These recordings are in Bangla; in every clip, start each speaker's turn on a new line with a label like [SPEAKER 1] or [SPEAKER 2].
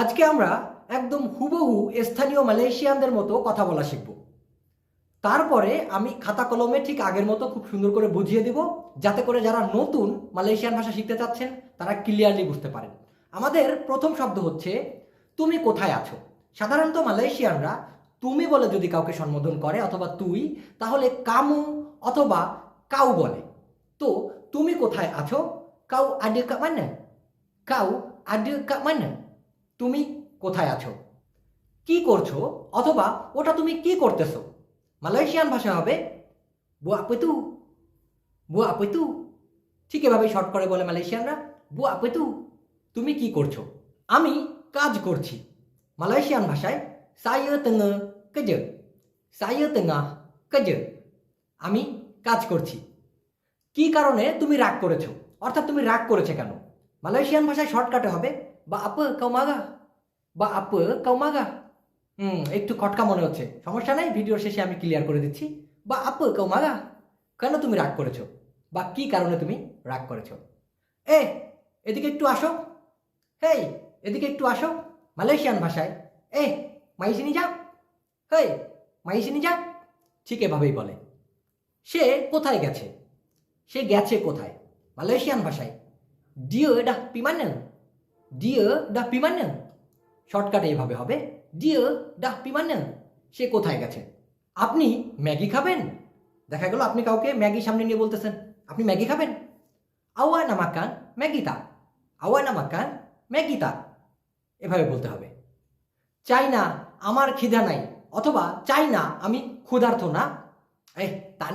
[SPEAKER 1] আজকে আমরা একদম হুবহু স্থানীয় মালয়েশিয়ানদের মতো কথা বলা শিখব। তারপরে আমি খাতা কলমে ঠিক আগের মতো খুব সুন্দর করে বুঝিয়ে দিব, যাতে করে যারা নতুন মালয়েশিয়ান ভাষা শিখতে চাচ্ছেন, তারা ক্লিয়ারলি বুঝতে পারেন। আমাদের প্রথম শব্দ হচ্ছে, তুমি কোথায় আছো? সাধারণত মালয়েশিয়ানরা, তুমি বলে যদি কাউকে সম্বোধন করে অথবা তুই তাহলে কামু অথবা কাউ বলে। তো, তুমি কোথায় আছো? কাউ আডে কা মানে? কাউ আডে কা মানে? তুমি কোথায় আছো? কি করছ? অথবা ওটা তুমি কি করতেছো? মালয়েশিয়ান ভাষা হবে, বুয়া পেতু বুয়া পেতু ঠিক এভাবে শর্ট করে বলে মালয়েশিয়ানরা, বুয়া পেতু তুমি কি করছ? আমি কাজ করছি। মালয়েশিয়ান ভাষায় saya tengah kerja saya tengah kerja আমি কাজ করছি। কি কারণে তুমি রাগ করেছ? অর্থাৎ তুমি রাগ করেছে কেন? মালয়েশিয়ান ভাষায় শর্টকাটে হবে বা আপ কাউ মাগা বা আপ কাউ মাগা হুম একটু খটকা মনে হচ্ছে সমস্যা নাই ভিডিওর শেষে আমি ক্লিয়ার করে দিচ্ছি বা আপ কাউ মাগা কেন তুমি রাগ করেছ বা কি কারণে তুমি রাগ করেছ এ এদিকে একটু আসো হেই এদিকে একটু আসো মালয়েশিয়ান ভাষায় এ মাইসিনি যা হেই মাইসিনি যা ঠিক এভাবেই বলে সে কোথায় গেছে সে গেছে কোথায় মালয়েশিয়ান ভাষায় ডিও ডাহ পিমানে ডিও ডাহ পিমানে শর্টকাটে এইভাবে হবে ডিও ডাহ পিমানে সে কোথায় গেছে আপনি ম্যাগি খাবেন দেখা গেল আপনি কাউকে ম্যাগি সামনে নিয়ে বলতেছেন আপনি ম্যাগি খাবেন আওয়া না মাকান ম্যাগিতা আওয়া না মাকান ম্যাগিতা এভাবে বলতে হবে চাই না আমার খিদা নাই অথবা চাই না আমি ক্ষুধার্থ না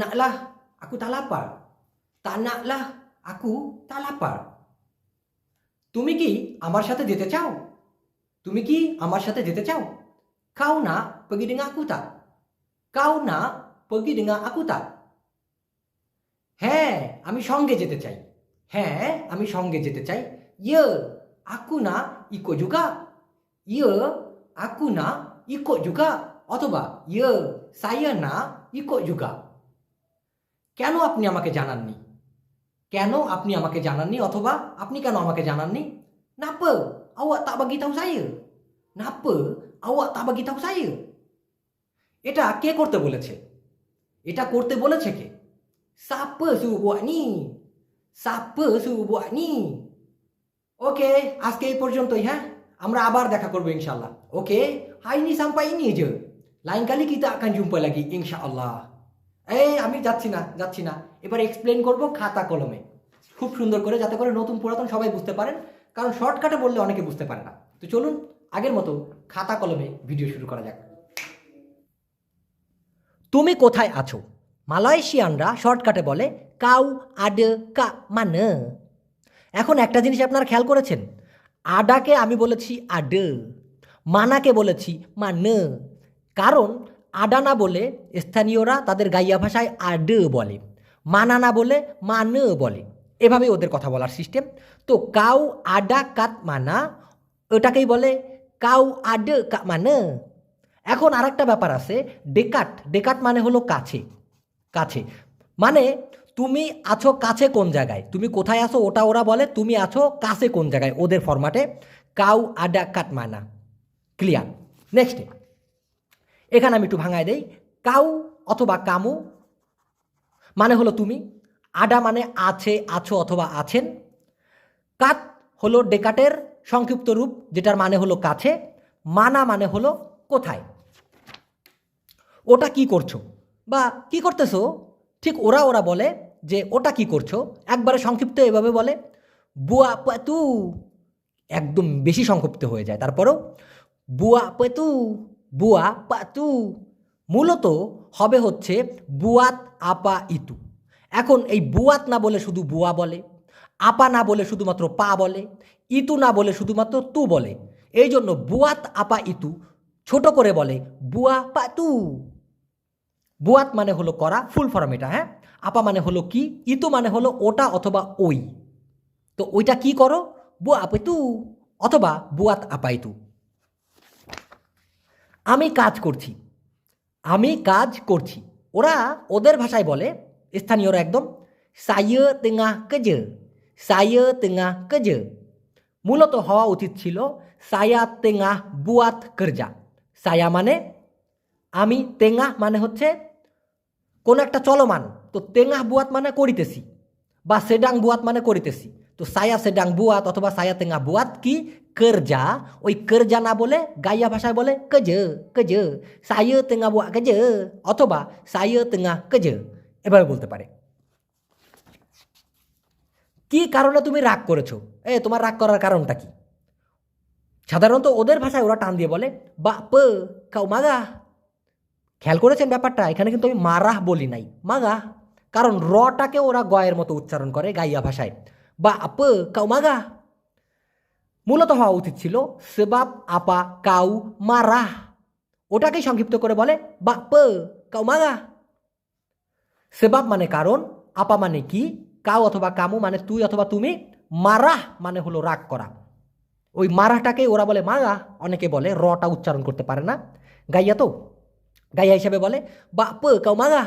[SPEAKER 1] naklah. Aku tak lapar. Tak naklah. Aku tak lapar. তুমি কি আমার সাথে যেতে চাও? তুমি কি আমার সাথে যেতে চাও? কাউ না পগিডিঙা আকুতা কাউ না পগিডিঙা আকুতা। হ্যাঁ আমি সঙ্গে যেতে চাই। হ্যাঁ আমি সঙ্গে যেতে চাই। ইয় আকু না ইকো যুগা ইয় আকু না ইকো যুগা অথবা ইয় সাইয়া না ইকো যুগা কেন আপনি আমাকে জানাননি? কেন আপনি আমাকে জানাননি অথবা আপনি কেন আমাকে জানাননি Napa awak tak bagi tahu saya? Napa awak tak bagi? এটা কে করতে বলেছে এটা করতে বলেছে কে? Siapa suruh buat ni? ওকে আজকে এই পর্যন্তই হ্যাঁ আমরা আবার দেখা করব ইনশাল্লাহ ওকে ini sampai ini je lain kali kita akan jumpa lagi ইনশাআল্লাহ এই, আমি যাচ্ছি না যাচ্ছি না। এবার এক্সপ্লেন করব খাতা কলমে। খুব সুন্দর করে, যাতে করে নতুন পুরাতন সবাই বুঝতে পারেন। কারণ শর্টকাটে বললে অনেকে বুঝতে পারে না। তো চলুন, আগের মতো খাতা কলমে ভিডিও শুরু করা যাক। তুমি কোথায় আছো? মালয়েশিয়ানরা শর্টকাটে বলে, কাউ, আডে, কা মানে। এখন একটা জিনিস আপনারা খেয়াল করেছেন? আডাকে আমি বলেছি আডে, মানাকে বলেছি মানে। কারণ আডা না বলে স্থানীয়রা তাদের গাইয়া ভাষায় আডে বলে মানা না বলে মান বলে। এভাবে ওদের কথা বলার সিস্টেম তো কাউ আডা কাত মানা, ওটাকেই বলে কাউ আডে মানে। এখন আরেকটা ব্যাপার আছে, ডেকাট ডেকাট মানে হলো কাছে কাছে। মানে তুমি আছো কাছে কোন জায়গায়? তুমি কোথায় আছো ওটা ওরা বলে, তুমি আছো কাছে কোন জায়গায়? ওদের ফরম্যাটে কাউ আডা কাট মানা। ক্লিয়ার নেক্সটে এখানে আমি একটু ভাঙায় দেই। কাউ অথবা কামু মানে হলো তুমি। আডা মানে আছে, আছো অথবা আছেন। কাত হলো ডেকাটের সংক্ষিপ্ত রূপ, যেটার মানে হলো কাছে। মানা মানে হলো কোথায়। ওটা কি করছ? বা কি করতেছো? ঠিক ওরা ওরা বলে যে ওটা কি করছ? একবারে সংক্ষিপ্ত এভাবে বলে, বুয়া পাতু। একদম বেশি সংক্ষিপ্ত হয়ে যায়। তারপরেও, বুয়া পেতু। বুয়া পাতু মূলত হবে হচ্ছে বুয়াত আপা ইতু। এখন এই বুয়াত না বলে শুধু বুয়া বলে, আপা না বলে শুধুমাত্র পা বলে, ইতু না বলে শুধুমাত্র তু বলে। এই জন্য বুয়াত আপা ইতু ছোট করে বলে বুয়া পাতু বুয়াত মানে হলো করা, ফুল ফর্ম এটা হ্যাঁ? আপা মানে হলো কি, ইতু মানে হলো ওটা অথবা ওই। তো ওইটা কি করো? বুয়া আপেতু অথবা বুয়াত আপাইতু আমি কাজ করছি। আমি কাজ করছি। ওরা ওদের ভাষায় বলে, স্থানীয়রা একদম সায় তেঙ্গা কেজে সায় তেঙ্গা কেজে। মূলত হওয়া উচিত ছিল, সায়া তেঙ্গা বুয়াত কর্জা। সায়া মানে আমি তেঙ্গা মানে হচ্ছে, কোন একটা চলমান। তো তেঙ্গা বুয়াত মানে করিতেছি, বা সেডাং বুয়াত মানে করিতেছি। তো সায়া সেডাং বুয়াত অথবা সায়া তেঙ্গা বুয়াত কি কর্জা ওই কর্জা না বলে গাইয়া ভাষায় বলে কজ কজ সায় তেঙ্গা বুয়া কজ অথবা সায় তেঙ্গা কজ এভাবে বলতে পারে। কি কারণে তুমি রাগ করেছ? এ, তোমার রাগ করার কারণটা কি? সাধারণত ওদের ভাষায় ওরা টান দিয়ে বলে বা প কাউ মাগা? খেয়াল করেছেন ব্যাপারটা? এখানে কিন্তু আমি মারাহ বলি নাই। মাগা? কারণ রটাকে ওরা গয়ের মতো উচ্চারণ করে গাইয়া ভাষায়। বা আপ কাউ মাগা মূলত হওয়া উচিত ছিল সেবাব আপা কাউ মারাহ ওটাকেই সংক্ষিপ্ত করে বলে বা প কাউ মাগা সেবাব মানে কারণ আপা মানে কি কাউ অথবা কামু মানে তুই অথবা তুমি মারাহ মানে হলো রাগ করা ওই মারাহটাকে ওরা বলে মাগা অনেকে বলে রটা উচ্চারণ করতে পারে না গাইয়া তো গাইয়া হিসাবে বলে বা প কাউ মাগা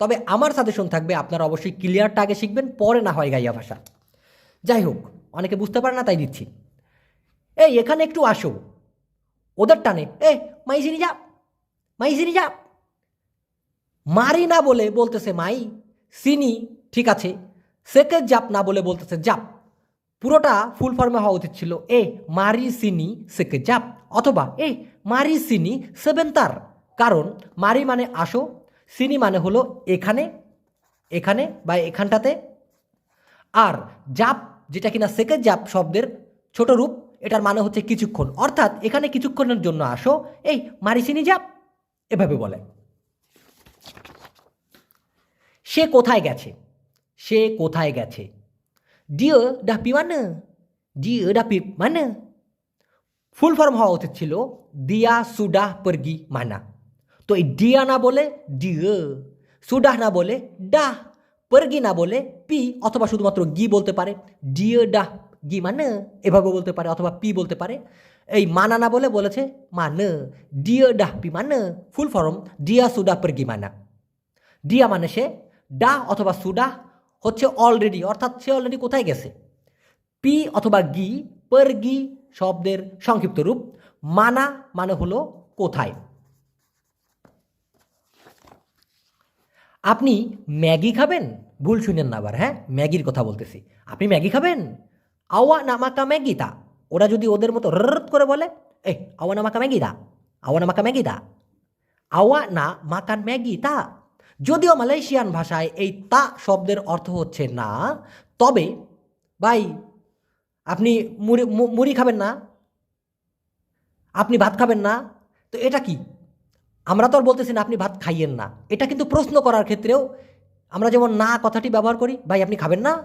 [SPEAKER 1] তবে আমার সাজেশন থাকবে আপনারা অবশ্যই ক্লিয়ারটা আগে শিখবেন পরে না হয় গাইয়া ভাষা যাই হোক অনেকে বুঝতে পারে না, তাই দিচ্ছি। এই, এখানে একটু আসো। ওদের টানে, এ মাইসিনি যা মাইসিনি যা। মারি না বলে বলতেছে, মাই, সিনি, ঠিক আছে। সেকে জাপ না বলে বলতেছে, জাপ। পুরোটা ফুল ফর্মে হওয়া উচিত ছিল, এ, মারি সিনি, সেকে জাপ। অথবা, এ, মারি সিনি সেভেন তার। কারণ, মারি মানে আসো, সিনি মানে হলো এখানে এখানে বা এখানটাতে। আর জাপ যেটা কিনা সেকেন্ড জাপ শব্দের ছোট রূপ, এটার মানে হচ্ছে কিছুক্ষণ। অর্থাৎ এখানে কিছুক্ষণের জন্য আসো, এই মারিসিনি জাপ, এভাবে বলে। সে কোথায় গেছে? সে কোথায় গেছে? ডিও ডাপি মানে? ডিও ডাপি মানে? ফুল ফর্ম হওয়া উচিত ছিল, দিয়া সুডাহ পরগি মানা। তো এই ডিয়া না বলে ডিও সুডাহ না বলে ডাহ পরগি না বলে পি অথবা শুধুমাত্র গি বলতে পারে, ডিও ডা গি মানে এভাবে বলতে পারে অথবা পি বলতে পারে। এই মানা না বলে বলেছে মানে ডিও ডাহ পি মানে ফুল ফর্ম, ডিয়া সুডা পর গি মানা। ডিয়া মানে সে ডা অথবা সুডা হচ্ছে অলরেডি অর্থাৎ সে অলরেডি কোথায় গেছে। পি অথবা গি পর গি শব্দের সংক্ষিপ্ত রূপ, মানা মানে হলো কোথায়। আপনি ম্যাগি খাবেন? ভুল শুনেন না আবার হ্যাঁ? ম্যাগির কথা বলতেছি। আপনি ম্যাগি খাবেন? আওয়া নামাকা ম্যাগি তা ওরা যদি ওদের মতো রত করে বলে, এই, আওয়া নামাকা ম্যাগি দা আওয়া নামাকা ম্যাগি দা আওয়া না মাকান ম্যাগি তা যদিও মালয়েশিয়ান ভাষায় এই তা শব্দের অর্থ হচ্ছে না, তবে, ভাই, আপনি মুড়ি মুড়ি খাবেন না? আপনি ভাত খাবেন না? তো এটা কি? আমরা তো আর বলতেছি না আপনি ভাত খাইয়েন না। এটা কিন্তু প্রশ্ন করার ক্ষেত্রেও আমরা যেমন না কথাটি ব্যবহার করি, ভাই আপনি খাবেন না?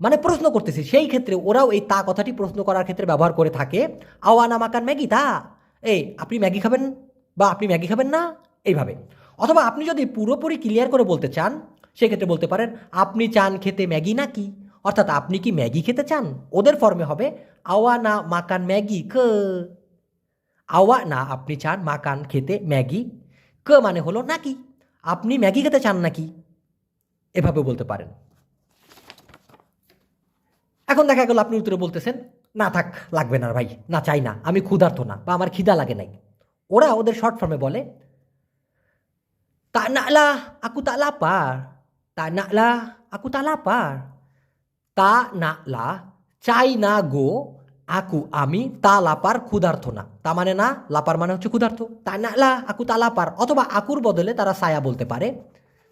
[SPEAKER 1] মানে প্রশ্ন করতেছি, সেই ক্ষেত্রে ওরাও এই তা কথাটি প্রশ্ন করার ক্ষেত্রে ব্যবহার করে থাকে আওয়ানা মাকান ম্যাগি তা? এই, আপনি ম্যাগি খাবেন বা আপনি ম্যাগি খাবেন না? এইভাবে। অথবা আপনি যদি পুরোপুরি ক্লিয়ার করে বলতে চান সেক্ষেত্রে বলতে পারেন, আপনি চান খেতে ম্যাগি নাকি? অর্থাৎ আপনি কি ম্যাগি খেতে চান? ওদের ফর্মে হবে, আওয়া না মাকান ম্যাগি ক? আওয়া না আপনি চান মাকান খেতে ম্যাগি ক মানে হলো নাকি আপনি ম্যাগি খেতে চান নাকি এভাবে বলতে পারেন এখন দেখা গেল আপনি উত্তরে বলতেছেন না থাক লাগবে না ভাই না চাই না আমি ক্ষুধার্ত না বা আমার খিদা লাগে নাই ওরা ওদের শর্ট ফর্মে বলে Tak naklah, aku tak lapar. Tak naklah, aku tak lapar. Tak naklah, চাই না গো আকু আমি তা লাপার ক্ষুধার্থ না তা মানে না লাপার মানে হচ্ছে ক্ষুধার্থ তা নালা আকু তা লাপার অথবা আকুর বদলে তারা সায়া বলতে পারে।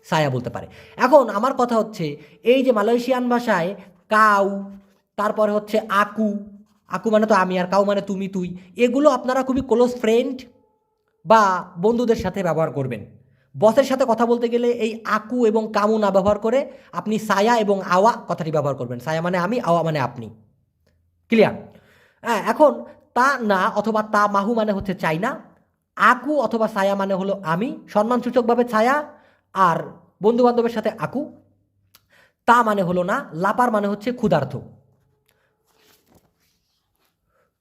[SPEAKER 1] সায়া বলতে পারে। এখন আমার কথা হচ্ছে, এই যে মালয়েশিয়ান ভাষায় কাউ, তারপরে হচ্ছে আকু আকু মানে তো আমি, আর কাউ মানে তুমি, তুই। এগুলো আপনারা খুবই ক্লোজ ফ্রেন্ড বা বন্ধুদের সাথে ব্যবহার করবেন। বসের সাথে কথা বলতে গেলে এই আকু এবং কামু না ব্যবহার করে আপনি সায়া এবং আওয়া কথাটি ব্যবহার করবেন। সায়া মানে আমি, আওয়া মানে আপনি। ক্লিয়ার হ্যাঁ এখন তা না অথবা তা মাহু মানে হচ্ছে চাই না আকু অথবা ছায়া মানে হলো আমি, সম্মানসূচকভাবে ছায়া, আর বন্ধু বান্ধবের সাথে আকু। তা মানে হলো না, লাপার মানে হচ্ছে ক্ষুধার্থ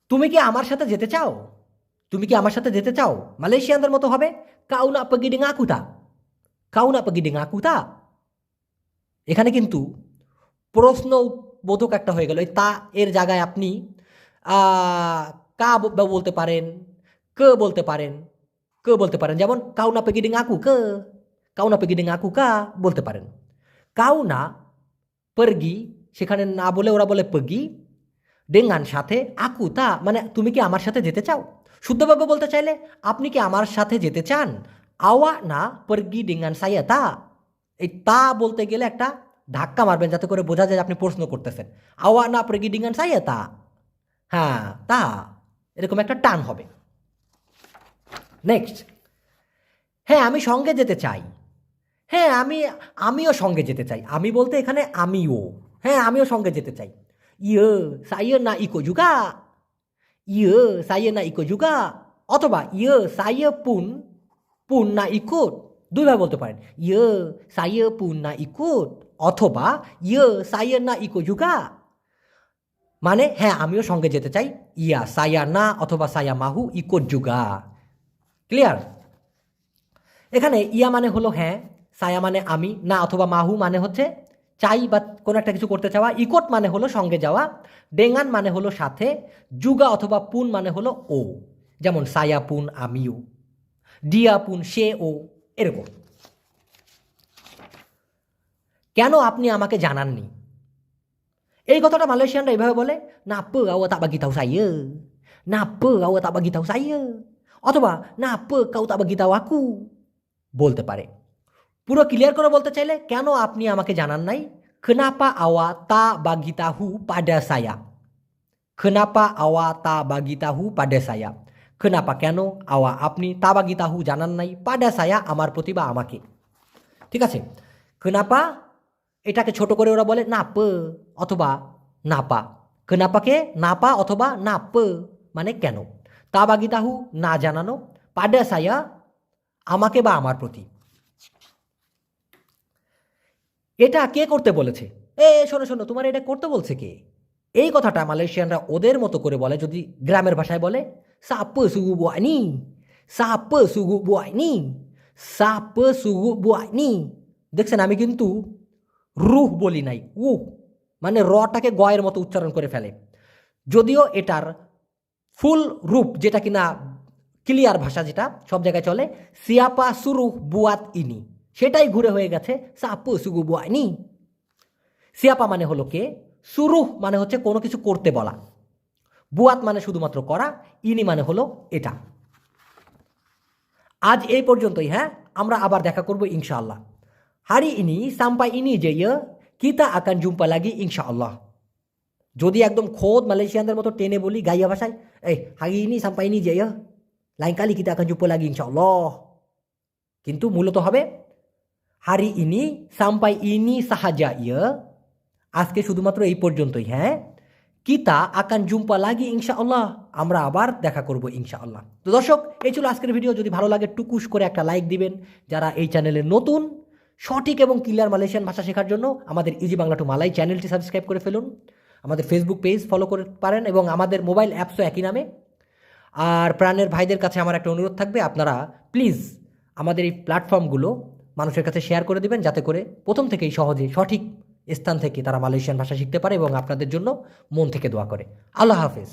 [SPEAKER 1] তুমি কি আমার সাথে যেতে চাও? তুমি কি আমার সাথে যেতে চাও? মালয়েশিয়ানদের মতো হবে? কাউ না pergi dengan aku tak কাউ না pergi dengan aku এখানে কিন্তু প্রশ্ন বোধক একটা হয়ে গেল। তা এর জায়গায় আপনি কা বলতে পারেন, কে বলতে পারেন, কে বলতে পারেন। যেমন কাউ না ডিং আকু, ক। কাউ না ডিং আকু, কা বলতে পারেন। কাউ না পরগি, সেখানে না বলে ওরা বলে পগি। ডেঙ্গান সাথে আকু, তা মানে তুমি কি আমার সাথে যেতে চাও? শুদ্ধভাবে বলতে চাইলে, আপনি কি আমার সাথে যেতে চান? আওয়া না পরগি ডেঙ্গান সাইয়া, তা? এই তা বলতে গেলে একটা ধাক্কা মারবেন যাতে করে বোঝা যায় আপনি প্রশ্ন করতেছেন। আওয়া না পরগি ডিঙ্গান সাইয়া, তা? হ্যাঁ তা এরকম একটা টান হবে। নেক্সট হ্যাঁ আমি সঙ্গে যেতে চাই। হ্যাঁ আমি, আমিও সঙ্গে যেতে চাই। আমি বলতে এখানে আমিও। হ্যাঁ আমিও সঙ্গে যেতে চাই। ইয়ে সাইয়ে না ইকো যুগা। ইয়ে সাইয়ে না ইকো যুগা। অথবা ইয়ে সাইয়ে পুন পুন না ইকোট। দুইভাবে বলতে পারেন। ইয়ে সাইয়ে পুন না ইকোট। অথবা ইয়ে সাইয়ে না ইকো যুগা। মানে হ্যাঁ আমিও সঙ্গে যেতে চাই। ইয়া, সায়া না অথবা সায়া মাহু ইকোট যুগা। ক্লিয়ার? এখানে ইয়া মানে হলো হ্যাঁ সায়া মানে আমি, না অথবা মাহু মানে হচ্ছে চাই বা কোনো একটা কিছু করতে চাওয়া। ইকোট মানে হলো সঙ্গে যাওয়া। ডেঙ্গান মানে হলো সাথে। যুগা অথবা পুন মানে হলো ও। যেমন, সায়া পুন আমিও। ডিয়া পুন সে ও, এরকম। কেন আপনি আমাকে জানাননি? এই কথাটা মালয়েশিয়ানরা এইভাবে বলে না awak tak bagi tahu saya না apa awak tak bagi tahu saya অথবা না apa kau tak bagi tahu aku বলতে পারে পুরো ক্লিয়ার করে বলতে চাইলে কেন আপনি আমাকে জানান নাই kenapa awak tak bagi tahu pada saya kenapa awak tak bagi tahu pada saya kenapa কেন awak আপনি তা বাগি তাহু জানান নাই পাডা সায়া আমার প্রতি বা আমাকে ঠিক আছে kenapa এটাকে ছোট করে ওরা বলে না পে অথবা না পা কেনাপাকে না পা অথবা না পে মানে কেন? তা বাগি তাহু না জানানো। পাডা সায়া আমাকে বা আমার প্রতি। এটা কে করতে বলেছে? এ, শোনো শোনো, তোমার এটা করতে বলছে কে? এই কথাটা মালয়েশিয়ানরা ওদের মতো করে বলে, যদি গ্রামের ভাষায় বলে, সাপ সুগু বুয়ানি সাপ সুগু বুয়ানি সাপ সুগু বুয়ানি দেখছেন, আমি কিন্তু রুহ বলি নাই উ মানে রটাকে গয়ের মতো উচ্চারণ করে ফেলে। যদিও এটার ফুল রূপ যেটা কিনা ক্লিয়ার ভাষা যেটা, সব জায়গায় চলে, সিয়াপা সুরু বুয়াত ইনি, সেটাই ঘুরে হয়ে গেছে সাপু সুগু বুয়াইনি সিয়াপা মানে হলো কে? সুরুহ মানে হচ্ছে কোনো কিছু করতে বলা। বুয়াত মানে শুধুমাত্র করা, ইনি মানে হলো এটা। আজ এই পর্যন্তই হ্যাঁ? আমরা আবার দেখা করব ইনশাআল্লাহ। Hari ini sampai ini je ya. Kita akan jumpa lagi insya-Allah. যদি একদম খোদ মালয়েশিয়ানদের মতো টেনে বলি গাইয়া ভাষায় এই ini sampai ini je ya. Lain kali kita akan jumpa lagi insya-Allah. কিন্তু মূলত হবে hari ini sampai ini sahaja ya. আজকে শুধুমাত্র এই পর্যন্তই হ্যাঁ কিতা আকান জুম্পা লাগি ইনশাআল্লাহ আমরা আবার দেখা করব ইনশাআল্লাহ তো দর্শক এই ছিল আজকের ভিডিও যদি ভালো লাগে টুকুস করে একটা লাইক দিবেন যারা এই চ্যানেলে নতুন সঠিক এবং ক্লিয়ার মালয়েশিয়ান ভাষা শেখার জন্য আমাদের ইজি বাংলা টু মালাই চ্যানেলটি সাবস্ক্রাইব করে ফেলুন। আমাদের ফেসবুক পেজ ফলো করে পারেন এবং আমাদের মোবাইল অ্যাপসও একই নামে। আর প্রাণের ভাইদের কাছে আমার একটা অনুরোধ থাকবে, আপনারা প্লিজ আমাদের এই প্ল্যাটফর্মগুলো মানুষের কাছে শেয়ার করে দেবেন, যাতে করে প্রথম থেকেই সহজে সঠিক স্থান থেকে তারা মালয়েশিয়ান ভাষা শিখতে পারে এবং আপনাদের জন্য মন থেকে দোয়া করে। আল্লাহ হাফেজ।